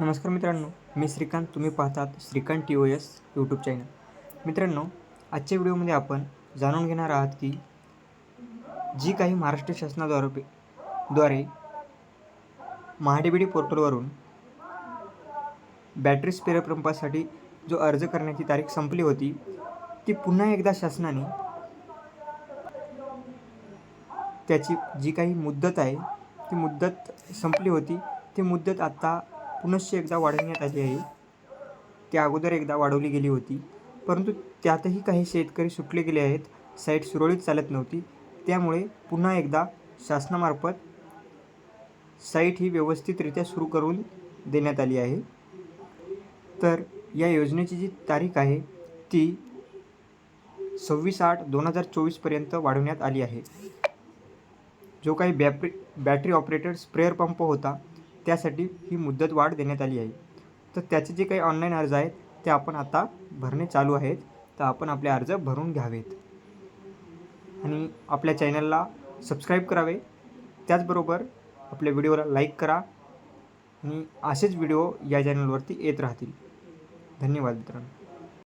नमस्कार मित्रांनो मी श्रीकांत. तुम्ही पाहतात Shrikant T O S YouTube channel मित्रांनो आजच्या व्हिडिओमध्ये आपण जाणून घेणार आहात की जी काही महाराष्ट्र शासनाद्वारे द्वारे महाडीबीडी पोर्टलवरून बॅटरी स्पेअर पंपासाठी जो अर्ज करण्याची तारीख संपली होती ती पुन्हा एकदा शासनाने त्याची जी काही मुद्दत आहे ती मुद्दत संपली होती. ती मुद्दत आत्ता पुनश्च एकदा वाढवण्यात आली आहे. त्या अगोदर एकदा वाढवली गेली होती. परंतु त्यातही काही शेतकरी सुटले गेले आहेत. साईट सुरळीत चालत नव्हती. त्यामुळे पुन्हा एकदा शासनामार्फत साईट ही व्यवस्थितरित्या सुरू करून देण्यात आली आहे. तर या योजनेची जी तारीख आहे ती सव्वीस आठ दोन हजार चोवीसपर्यंत वाढवण्यात आली आहे. जो काही बॅपरी बॅटरी ऑपरेटेड स्प्रेअर पंप होता त्यासाठी ही मुदत वाढ देण्यात आली आहे. तर त्याचे जे काही ऑनलाईन अर्ज आहेत ते आपण आता भरणे चालू आहेत. तर आपण आपले अर्ज भरून घ्यावेत. आणि आपल्या चॅनलला सबस्क्राईब करावे. त्याचबरोबर आपल्या व्हिडिओला लाईक करा. आणि असेच व्हिडिओ या चॅनलवरती येत राहतील. धन्यवाद मित्रांनो.